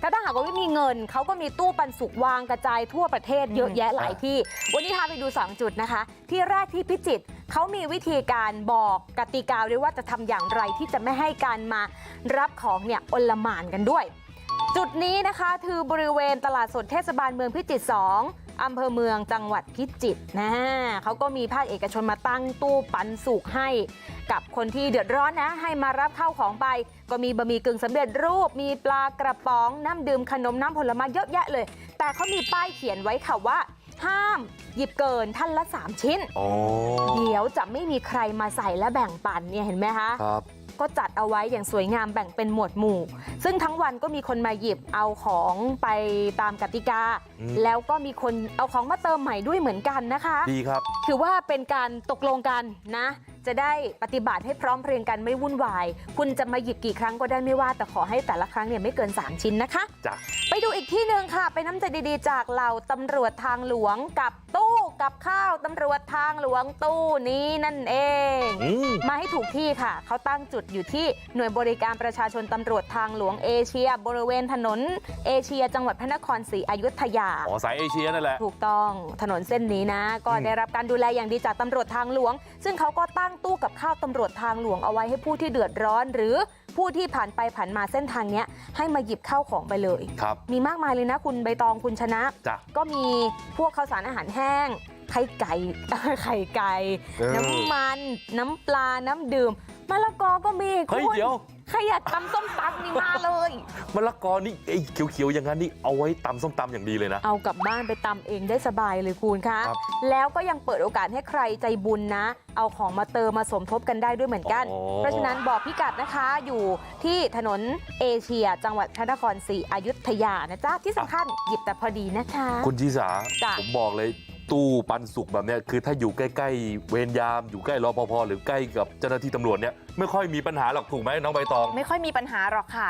ถ้าถ้าหากว่าไม่มีเงินเขาก็มีตู้ปันสุกวางกระจายทั่วประเทศเยอะแยะหลายที่ วันนี้พาไปดู 2 จุดนะคะ ที่แรกที่พิจิตรเขามีวิธีการบอกกติกาด้วยว่าจะทำอย่างไรที่จะไม่ให้การมารับของเนี่ยอลหม่านกันด้วย จุดนี้นะคะคือบริเวณตลาดสดเทศบาลเมืองพิจิตร2 อำเภอเมืองจังหวัดพิจิตรนะเขาก็มีภาคเอกชนมาตั้งตู้ปันสุกให้กับคนที่เดือดร้อนนะ ให้มารับเข้าของไป ก็มีบะหมี่กึ่งสำเร็จรูป มีปลากระป๋องน้ำดื่มขนมน้ำผลไม้เยอะแยะเลย แต่เขามีป้ายเขียนไว้ค่ะว่า ห้ามหยิบเกินท่านละ 3 ชิ้นอ๋อเดี๋ยวจะไม่มีใครมาใส่และแบ่งปันเนี่ยเห็นไหมคะครับ ก็จัดเอาไว้อย่างสวยงามแบ่งเป็นหมวดหมู่ ซึ่งทั้งวันก็มีคนมาหยิบเอาของไปตามกติกาอืมแล้วก็มีคนเอาของมาเติมใหม่ด้วยเหมือนกันนะคะดีครับถือว่าเป็นการตกลงกันนะ จะได้ปฏิบัติให้พร้อมเพรียงกันไม่วุ่นวาย คุณจะมาหยิบกี่ครั้งก็ได้ไม่ว่า แต่ขอให้แต่ละครั้งเนี่ยไม่เกิน 3 ชิ้นนะคะ จ้ะ ไปดูอีกที่หนึ่งค่ะ ไปน้ำใจดีๆ จากเหล่าตำรวจทางหลวงกับตู้กับข้าวตำรวจทางหลวงตู้นี้นั่นเอง อืม มาให้ถูกที่ค่ะ เขาตั้งจุดอยู่ที่หน่วยบริการประชาชนตำรวจทางหลวงเอเชีย บริเวณถนนเอเชีย จังหวัดพระนครศรีอยุธยา อ๋อสายเอเชียนั่นแหละ ถูกต้องถนนเส้นนี้นะ ก็อืมได้รับการดูแลอย่างดีจากตำรวจทางหลวง ซึ่งเขาก็ตั้งตู้กับข้าวตำรวจทางหลวงเอาไว้ให้ผู้ที่เดือดร้อน หรือผู้ที่ผ่านไปผ่านมาเส้นทางเนี้ยให้มาหยิบข้าวของไปเลยครับมีมากมายเลยนะคุณใบตองคุณชนะจ้ะก็มีพวกข้าวสารอาหารแห้งไข่ไก่ไข่ไก่เออน้ำมัน น้ำปลาน้ำดื่มมะละกอก็มีเฮ้ยคุณเดี๋ยว ใครอยากตำส้มตำนี่มาเลยมะละกอนี่ไอ้เขียวๆอย่างนั้นนี่เอาไว้ตำส้มตำอย่างดีเลยนะ เอากลับบ้านไปตำเองได้สบายเลยคุณคะครับแล้วก็ยังเปิดโอกาสให้ใครใจบุญนะ เอาของมาเติมมาสมทบกันได้ด้วยเหมือนกันอ๋อเพราะฉะนั้นบอกพิกัดนะคะอยู่ที่ถนนเอเชีย จังหวัดพระนครศรีอยุธยานะจ๊ะที่สำคัญหยิบแต่พอดีนะคะ คุณชีสาจ้ะผมบอกเลย ตู้ปันสุกแบบเนี้ยคือถ้าอยู่ใกล้ๆเวรยามอยู่ใกล้รอพภหรือใกล้กับเจ้าหน้าที่ตำรวจเนี่ยไม่ค่อยมีปัญหาหรอกถูกไหมน้องใบตองไม่ค่อยมีปัญหาหรอกค่ะ